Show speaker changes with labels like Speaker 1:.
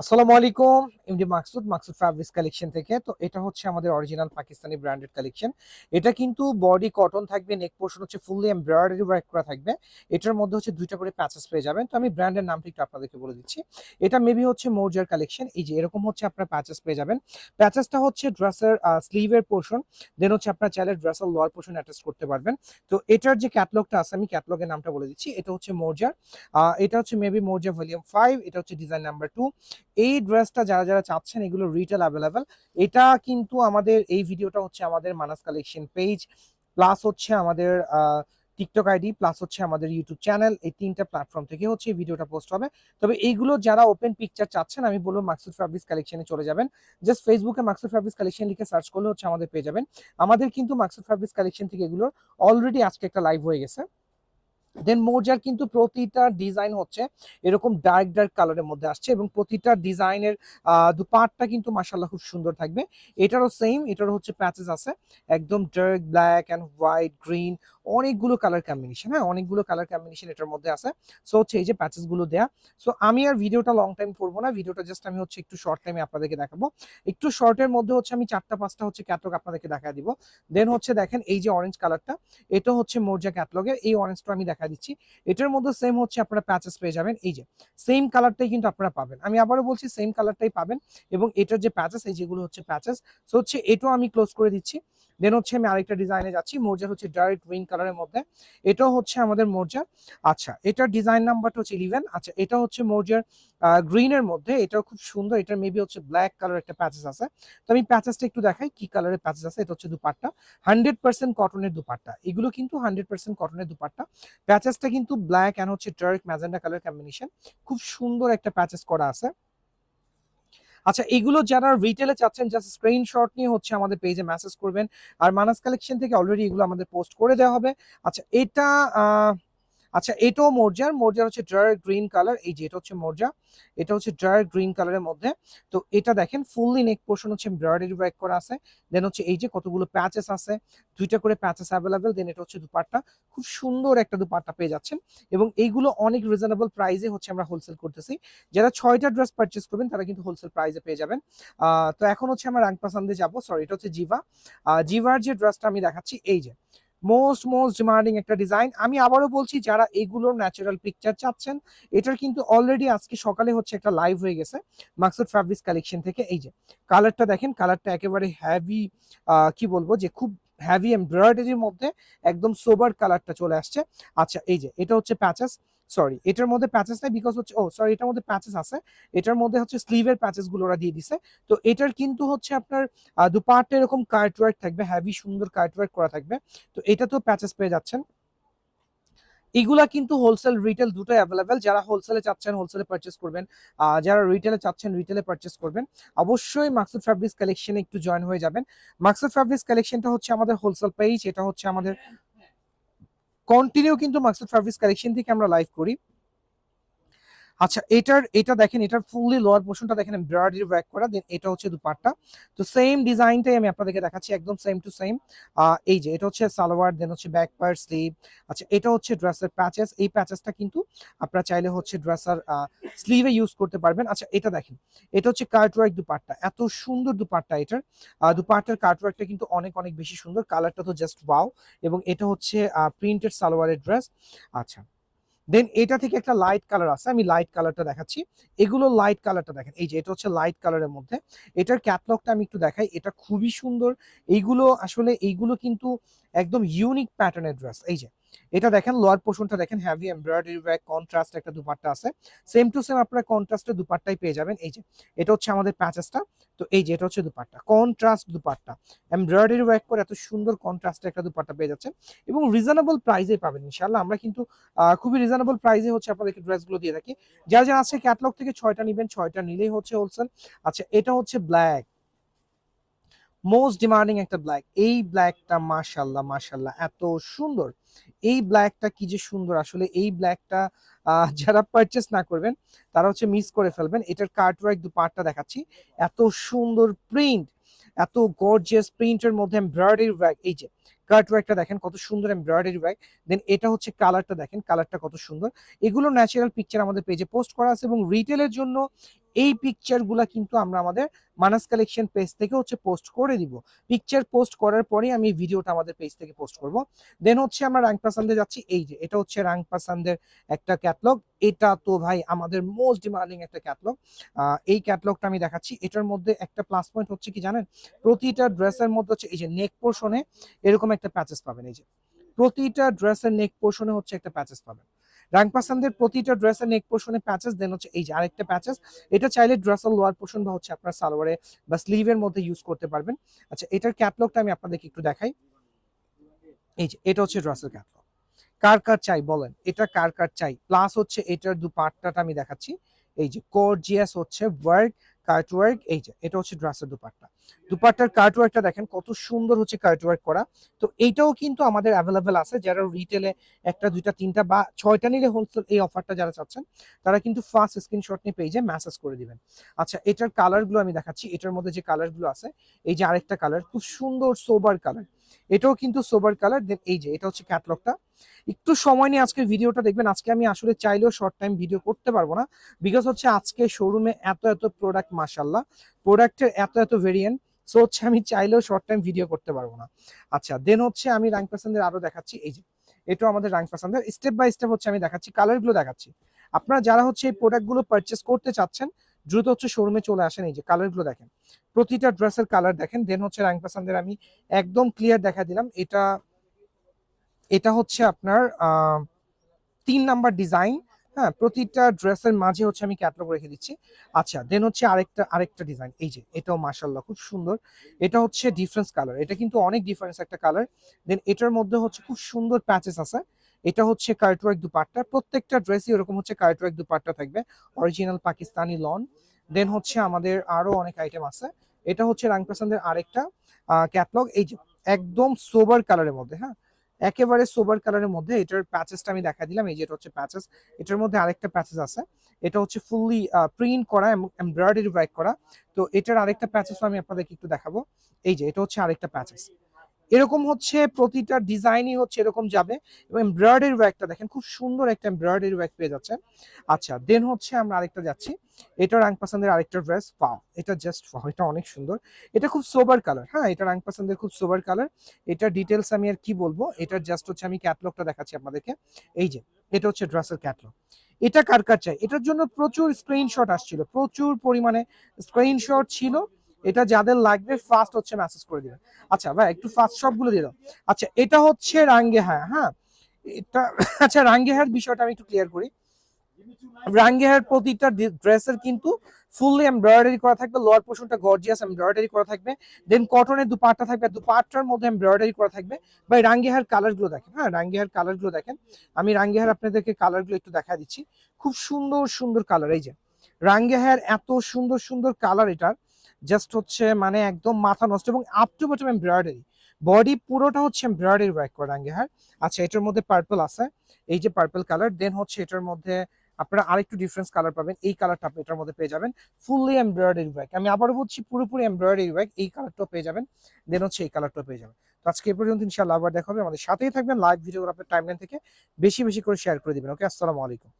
Speaker 1: আসসালামু আলাইকুম। MD Maksud Maksud fabrics collection থেকে। তো এটা হচ্ছে আমাদের অরিজিনাল পাকিস্তানি ব্র্যান্ডেড কালেকশন এটা কিন্তু বডি কটন থাকবে নেক পোর্শন হচ্ছে ফুললি এমব্রয়ডারি ওয়ার্ক করা থাকবে। এটার মধ্যে হচ্ছে দুইটা করে প্যাচেস পেয়ে যাবেন। তো আমি ব্র্যান্ডের নামটা একটু আপনাদেরকে বলে দিচ্ছি। এটা মেবি হচ্ছে মৌজার কালেকশন এই যে এরকম হচ্ছে আপনার প্যাচেস পেয়ে যাবেন। প্যাচেসটা হচ্ছে ড্রেসের স্লিভের পোর্শন দেন হচ্ছে আপনার চাইলে ড্রেসের লোয়ার পোর্শন অ্যাটাচ করতে পারবেন। তো এটার যে ক্যাটলগটা আছে আমি ক্যাটলগের নামটা বলে দিচ্ছি। এটা হচ্ছে আহ, এটা হচ্ছে মেবি মৌজা ভলিউম ফাইভ এটা হচ্ছে ডিজাইন নাম্বার টু এই ড্রেসটা যারা চাচ্ছেন এগুলো রিটেল অ্যাভেলেবেল এটা কিন্তু আমাদের, এই ভিডিওটা হচ্ছে আমাদের মানাস কালেকশন পেজ প্লাস হচ্ছে আমাদের টিকটক আইডি প্লাস হচ্ছে আমাদের ইউটিউব চ্যানেল এই তিনটা প্ল্যাটফর্ম থেকে হচ্ছে এই ভিডিওটা পোস্ট হবে। তবে এইগুলো যারা ওপেন পিকচার চাচ্ছেন, আমি বলব মাকসুদ ফ্যাব্রিক্স কালেকশনে চলে যাবেন। জাস্ট ফেসবুকে মাকসুদ ফ্যাব্রিক্স কালেকশন লিখে সার্চ করলে হচ্ছে আমাদের পেয়ে যাবেন। আমাদের কিন্তু মাকসুদ ফ্যাব্রিক্স কালেকশন থেকে এগুলোর অলরেডি আজকে একটা লাইভ হয়ে গেছে। দেন মোজার কিন্তু প্রতিটা ডিজাইন হচ্ছে এরকম ডার্ক ডার্ক কালারের মধ্যে আসছে এবং প্রতিটা ডিজাইনের দুপাটটা কিন্তু মাসাল্লাহ খুব সুন্দর থাকবে। এটারও সেম এটারও হচ্ছে প্যাচেস আছে। একদম dark black and white green অনেকগুলো কালার কম্বিনেশন হ্যাঁ? অনেকগুলো কালার কম্বিনেশন এটার মধ্যে আছে। সো হচ্ছে এই যে প্যাচেসগুলো দেয়া। সো আমি আর ভিডিওটা লং টাইম করব না। ভিডিওটা জাস্ট আমি হচ্ছে একটু শর্ট টাইমে আপনাদেরকে দেখাবো। একটু শর্টের মধ্যে হচ্ছে আমি চারটা, পাঁচটা হচ্ছে ক্যাটলগ আপনাদেরকে দেখা দিব। দেন হচ্ছে দেখেন এই যে অরেঞ্জ কালারটা এটা হচ্ছে মোর্জা ক্যাটলগের এই অরেঞ্জটা আমি দেখা দিচ্ছি। এটার মধ্যে সেম হচ্ছে আপনারা প্যাচেস পেয়ে যাবেন। এই যে সেম কালারটাই কিন্তু আপনারা পাবেন। আমি আবারও বলছি সেম কালারটাই পাবেন। এবং এটার যে প্যাচেস এই যেগুলো হচ্ছে প্যাচেস সো হচ্ছে এটাও আমি ক্লোজ করে দিচ্ছি। দেন হচ্ছে আমি আরেকটা ডিজাইনে যাচ্ছি। মোর্জার হচ্ছে ডার্ক গ্রিন কালারের মধ্যে। এটাও হচ্ছে আমাদের মোর্জার আচ্ছা এটার ডিজাইন নাম্বারটা হচ্ছে ইলেভেন আচ্ছা এটা হচ্ছে মোর্জার গ্রিনের মধ্যে। এটাও খুব সুন্দর। এটা মেবি হচ্ছে ব্ল্যাক কালার একটা প্যাচেস আছে। তো আমি প্যাচেসটা একটু দেখাই কি কালারের প্যাচেস আছে। এটা হচ্ছে দুপাট্টা। হান্ড্রেড পার্সেন্ট কটনের দুপাট্টা। এগুলো কিন্তু হান্ড্রেড পার্সেন্ট কটনের দুপাট্টা। প্যাচেসটা কিন্তু ব্ল্যাক অ্যান্ড হচ্ছে ডার্ক ম্যাজেন্ডা কালার কম্বিনেশন খুব সুন্দর একটা প্যাচেস করা আছে। আচ্ছা এগুলো যারা রিটেলে চাচ্ছেন জাস্ট স্ক্রিনশট নিয়ে হচ্ছে আমাদের পেজে মেসেজ করবেন। আর মানাস কালেকশন থেকে অলরেডি এগুলো আমাদের পোস্ট করে দেওয়া হবে। আচ্ছা এটা আচ্ছা এটাও মোর্জার মোর্জার হচ্ছে ডার্ক গ্রিন কালার। এই যে, এটা হচ্ছে মোর্জা এটা হচ্ছে ডার্ক গ্রিন কালারের মধ্যে। তো এটা দেখেন, ফুললি নেক পোর্শন হচ্ছে এমব্রয়ডারি ওয়ার্ক করা আছে। দেন হচ্ছে এই যে, কতগুলো প্যাচেস আছে। দুইটা করে প্যাচেস অ্যাভেলেবেল দেন এটা হচ্ছে দুপাট্টা। খুব সুন্দর একটা দুপাট্টা পেয়ে যাচ্ছেন। এবং এইগুলো অনেক রিজনেবল প্রাইসে হচ্ছে আমরা হোলসেল করতেছি। যারা ছয়টা ড্রেস পারচেস করবেন, তারা কিন্তু হোলসেল প্রাইসে পেয়ে যাবেন। তো এখন হচ্ছে আমরা রাংপাসান্দে যাব। সরি এটা হচ্ছে জিভা। জিভার যে ড্রেসটা আমি দেখাচ্ছি, এই যে। মোস্ট মোস্ট ডিমান্ডিং একটা ডিজাইন আমি আবারও বলছি, যারা এগুলোর ন্যাচারাল পিকচার চাচ্ছেন, এটার কিন্তু অলরেডি আজকে সকালে হচ্ছে একটা লাইভ হয়ে গেছে মাকসুদ ফ্যাব্রিক্স কালেকশন থেকে। এই যে কালারটা দেখেন কালারটা একেবারে হ্যাভি কি বলব যে, খুব হ্যাভি এমব্রয়ডারির মধ্যে একদম সোবার কালারটা চলে আসছে। আচ্ছা এই যে, এটা হচ্ছে প্যাচেস সরি এটার মধ্যে প্যাচেস নাই বিকজ হচ্ছে ও সরি এটার মধ্যে প্যাচেস আছে। এটার মধ্যে হচ্ছে স্লিভের প্যাচেসগুলো ওরা দিয়ে দিছে। তো এটার কিন্তু হচ্ছে আপনার দুপাটটা এরকম কার্ট ওয়ার্ক থাকবে হ্যাভি সুন্দর কার্ট ওয়ার্ক করা থাকবে। তো এটা তো প্যাচেস পেয়ে যাচ্ছেন। এগুলা কিন্তু হোলসেল রিটেল দুটোই অ্যাভেলেবেল যারা হোলসেলে চাচ্ছেন হোলসেলে পারচেস করবেন। যারা রিটেলে চাচ্ছেন রিটেলে পারচেস করবেন। অবশ্যই মাকসুদ ফ্যাব্রিক্স কালেকশনে একটু জয়েন হয়ে যাবেন। মাকসুদ ফ্যাব্রিক্স কালেকশনটা হচ্ছে আমাদের হোলসেল পেজ এটা হচ্ছে আমাদের কন্টিনিউ কিন্তু মাকসুদ ফ্যাব্রিক্স কালেকশন থেকে আমরা লাইভ করি। আচ্ছা এটার, এটা দেখেন, এটার ফুললি লোয়ার পোর্শনটা দেখেন এমব্রয়ডারি ওয়ার্ক করা দেন এটা হচ্ছে দুপাট্টা। তো সেম ডিজাইনটাই আমি আপনাদেরকে দেখাচ্ছি, একদম সেম টু সেম এই যে, এটা হচ্ছে সালোয়ার দেন হচ্ছে ব্যাক পার স্লিভ আচ্ছা এটা হচ্ছে ড্রেসের প্যাচেস এই প্যাচেসটা কিন্তু আপনারা চাইলে হচ্ছে ড্রেসার স্লিভে ইউজ করতে পারবেন। আচ্ছা এটা দেখেন, এটা হচ্ছে কার্টওয়ার্ক দুপাট্টা। এত সুন্দর দুপাট্টা এটার। দুপাট্টার কার্টওয়ার্কটা কিন্তু অনেক অনেক বেশি সুন্দর। কালারটা তো জাস্ট ওয়াও এবং এটা হচ্ছে প্রিন্টেড সালোয়ারের ড্রেস আচ্ছা দেন এটা থেকে একটা লাইট কালার আছে আমি লাইট কালারটা দেখাচ্ছি। এগুলো লাইট কালারটা দেখেন, এই যে এটা হচ্ছে লাইট কালারের মধ্যে। এটার ক্যাটলগটা আমি একটু দেখাই, এটা খুবই সুন্দর। এইগুলো আসলে, এইগুলো কিন্তু একদম ইউনিক প্যাটার্নের ড্রেস এই যে। এটা দেখেন লোয়ার পোর্শনটা দেখেন হ্যাভি এমব্রয়ডারি ওয়ার্ক কন্ট্রাস্ট একটা দুপাট্টা আছে। সেম টু সেম আপনারা কন্ট্রাস্টের দুপাট্টাই পেয়ে যাবেন। এই যে, এটা হচ্ছে আমাদের প্যাচেসটা তো এই যে, এটা হচ্ছে dupatta. Contrast dupatta. Embroidery work করে এত সুন্দর কন্ট্রাস্টে একটা দুপাট্টা পেয়ে যাচ্ছেন। এবং রিজনেবল প্রাইসে পাবেন ইনশাল্লাহ আমরা কিন্তু খুবই রিজনেবল প্রাইসে হচ্ছে আপনাদেরকে ড্রেসগুলো দিয়ে থাকি। যারা যারা আছে ক্যাটলগ থেকে ছয়টা নেবেন, ছয়টা নিলেই হচ্ছে হোলসেল আচ্ছা এটা হচ্ছে ব্ল্যাক মোস্ট ডিমান্ডিং একটা ব্ল্যাক এই ব্ল্যাকটা মাশাল্লাহ মাশাল্লাহ এত সুন্দর। এই ব্ল্যাকটা কি যে সুন্দর। আসলে এই ব্ল্যাকটা যারা পারচেস না করবেন, তারা হচ্ছে মিস করে ফেলবেন। এটার কার্টওয়ার্ক দু পার্টটা দেখাচ্ছি। এত সুন্দর প্রিন্ট এত গর্জিয়াস প্রিন্টের মধ্যে এমব্রয়ডারি ওয়ার্ক এই যে কার্টওয়ার্কটা দেখেন, কত সুন্দর এমব্রয়ডারি ওয়ার্ক দেন এটা হচ্ছে কালারটা দেখেন কালারটা কত সুন্দর। এগুলো ন্যাচারাল পিকচার আমাদের পেজে পোস্ট করা আছে এবং রিটেলের জন্য এই পিকচারগুলা কিন্তু আমরা আমাদের মানাস কালেকশন পেজ থেকে হচ্ছে পোস্ট করে দিব। পিকচার পোস্ট করার পরে আমি ভিডিওটা আমাদের পেজ থেকে পোস্ট করব। দেন হচ্ছে আমরা রাং পাসান্দে যাচ্ছি। এই যে, এটা হচ্ছে রাং পাসান্দের একটা ক্যাটলগ এটা তো ভাই আমাদের মোস্ট ডিমান্ডিং একটা ক্যাটলগ এই ক্যাটলগটা আমি দেখাচ্ছি। এটার মধ্যে একটা প্লাস পয়েন্ট হচ্ছে কি জানেন? প্রতিটা ড্রেসের মধ্যে হচ্ছে এই যে নেক পোর্শনে এরকম একটা প্যাচেস পাবেন। এই যে, প্রতিটা ড্রেসের নেক পোর্শনে হচ্ছে একটা প্যাচেস পাবেন। রাং পাসানদের প্রতিটা ড্রেসের নেক পোর্শনে প্যাচেস দেন হচ্ছে এই যে আরেকটা প্যাচেস এটা চাইলে ড্রেসের লোয়ার পোর্শন বা হচ্ছে আপনার সালোয়ারে বা স্লিভের মধ্যে ইউজ করতে পারবেন। আচ্ছা এটার ক্যাটলগটা আমি আপনাদেরকে একটু দেখাই। এই যে, এটা হচ্ছে ড্রেসের ক্যাটলগ কার কার চাই বলেন? এটা কার কার চাই? প্লাস হচ্ছে এটার দু পার্টটা আমি দেখাচ্ছি। এই যে কোর জিএস হচ্ছে ওয়ার্ক কার্ট ওয়ার্ক এই যে, এটা হচ্ছে ড্রেসের দুপাট্টা। দুপাট্টার কার্ট ওয়ার্কটা দেখেন কত সুন্দর হচ্ছে কার্ট ওয়ার্ক করা। তো এইটাও কিন্তু আমাদের অ্যাভেলেবেল আছে। যারা রিটেলে একটা, দুইটা, তিনটা বা ছয়টা নিলে হোলসেল এই অফারটা যারা চাচ্ছেন, তারা কিন্তু ফার্স্ট স্ক্রিনশট নিয়ে পেজে মেসেজ করে দিবেন। আচ্ছা এটার কালারগুলো আমি দেখাচ্ছি। এটার মধ্যে যে কালারগুলো আছে, এই যে আরেকটা কালার খুব সুন্দর সোবার কালার এটাও কিন্তু সোবার কালার দেন এই যে, এটা হচ্ছে ক্যাটলগটা একটু সময় নিয়ে আজকে ভিডিওটা দেখবেন। আজকে আমি আসলে চাইলেও শর্ট টাইম ভিডিও করতে পারব না। বিকজ হচ্ছে আজকে শোরুমে এত এত প্রোডাক্ট মাসাল্লাহ প্রোডাক্টের এত এত ভেরিয়েন্ট সো হচ্ছে আমি চাইলেও শর্ট টাইম ভিডিও করতে পারব না। আচ্ছা দেন হচ্ছে আমি রাং পাসান্দের আরও দেখাচ্ছি। এই যে, এটাও আমাদের রাং পাসান্দের স্টেপ বাই স্টেপ হচ্ছে আমি দেখাচ্ছি কালারগুলো দেখাচ্ছি। আপনারা যারা হচ্ছে এই প্রোডাক্টগুলো পারচেস করতে চাচ্ছেন, দ্রুত হচ্ছে শোরুমে চলে আসেন। এই যে কালারগুলো দেখেন। প্রতিটা ড্রেসের কালার দেখেন। দেন হচ্ছে রাং পাসান্দের আমি একদম ক্লিয়ার দেখা দিলাম। এটা এটা হচ্ছে আপনার তিন নাম্বার ডিজাইন হ্যাঁ প্রতিটা ড্রেসের মাঝে হচ্ছে আমি ক্যাটলগ রেখে দিচ্ছি। আচ্ছা দেন হচ্ছে আরেকটা আরেকটা ডিজাইন এই যে, এটাও মাশাল্লাহ খুব সুন্দর। এটা হচ্ছে ডিফারেন্স কালার এটা কিন্তু অনেক ডিফারেন্স একটা কালার দেন এটার মধ্যে হচ্ছে খুব সুন্দর প্যাচেস আছে। এটা হচ্ছে কার্টওয়ার্ক দুপাট্টা। প্রত্যেকটা ড্রেসই এরকম হচ্ছে কার্টওয়ার্ক দুপাট্টা থাকবে। অরিজিনাল পাকিস্তানি লন দেন হচ্ছে আমাদের আরও অনেক আইটেম আছে। এটা হচ্ছে রাং পাসান্দের আরেকটা ক্যাটলগ এই যে, একদম সোবার কালারের মধ্যে হ্যাঁ? একেবারে সোবার কালারের মধ্যে এটার প্যাচেসটা আমি দেখা দিলাম। এই যে এটা হচ্ছে প্যাচেস এটার মধ্যে আরেকটা প্যাচেস আছে। এটা হচ্ছে ফুললি প্রিন্ট করা এবং এমব্রয়ডারি ওয়ার্ক করা। তো এটার আরেকটা প্যাচেস আমি আপনাদেরকে একটু দেখাবো। এই যে এটা হচ্ছে আরেকটা প্যাচেস এরকম হচ্ছে, প্রতিটা ডিজাইনই হচ্ছে এরকম যাবে। এবং এমব্রয়ডারি ওয়ার্কটা দেখেন, খুব সুন্দর একটা এমব্রয়ডারি ওয়ার্ক পেয়ে যাচ্ছেন। আচ্ছা দেন হচ্ছে আমরা আরেকটা যাচ্ছি। এটা রাং পাসান্দের আরেকটা ড্রেস পাও এটা জাস্ট পাও এটা অনেক সুন্দর। এটা খুব সোবার কালার হ্যাঁ এটা রাং পাসান্দের খুব সোবার কালার এটা ডিটেলস আমি আর কি বলব? এটা জাস্ট হচ্ছে আমি ক্যাটলগটা দেখাচ্ছি আপনাদেরকে। এই যে, এটা হচ্ছে ড্রেসের ক্যাটলগ এটা কার কার চাই? এটার জন্য প্রচুর স্ক্রিনশট আসছিল। প্রচুর পরিমাণে স্ক্রিনশট ছিল। এটা যাদের লাগবে ফার্স্ট হচ্ছে মেসেজ করে দিবেন। আচ্ছা ভাই, একটু ফার্স্ট সবগুলো দিয়ে দাও। আচ্ছা এটা হচ্ছে রাঙ্গে হ্যাঁ হ্যাঁ? এটা আচ্ছা রাঙ্গে হার বিষয়টা আমি একটু ক্লিয়ার করি। রাঙ্গে হার প্রতিটা ড্রেসের কিন্তু ফুললি এমব্রয়ডারি করা থাকবে লোয়ার পোর্শনটা গর্জিয়াস এমব্রয়ডারি করা থাকবে দেন কটনের দুপাট্টা থাকবে দুপাট্টার মধ্যে এমব্রয়ডারি করা থাকবে। ভাই, রাঙ্গে হার কালারগুলো দেখেন হ্যাঁ রাঙ্গে হার কালারগুলো দেখেন। আমি রাঙ্গে হার আপনাদেরকে কালারগুলো একটু দেখা দিচ্ছি। খুব সুন্দর সুন্দর কালার এই যে। রাঙ্গে হার এত সুন্দর সুন্দর কালার এটার জাস্ট হচ্ছে মানে একদম মাথা নষ্ট এবং up to bottom embroidery body পুরোটা হচ্ছে এমব্রয়ডারি ওয়ার্ক করা হার আচ্ছা এটার মধ্যে পার্পল আছে, এই যে পার্পল কালার দেন হচ্ছে এটার মধ্যে আপনারা আরেকটু ডিফারেন্স কালার পাবেন, এই কালারটা আপনি এটার মধ্যে পেয়ে যাবেন। ফুললি এমব্রয়ডারি ওয়ার্ক আমি আবারও বলছি পুরোপুরি এমব্রয়ডারি ওয়ার্ক এই কালারটাও পেয়ে যাবেন দেন হচ্ছে এই কালারটাও পেয়ে যাবেন। তো আজকে এ পর্যন্ত ইনশাআল্লাহ আবার দেখা হবে। আমাদের সাথেই থাকবেন লাইভ ভিডিওগুলো আপনার টাইমলাইন থেকে বেশি বেশি করে শেয়ার করে দিবেন। ওকে আসসালামু আলাইকুম।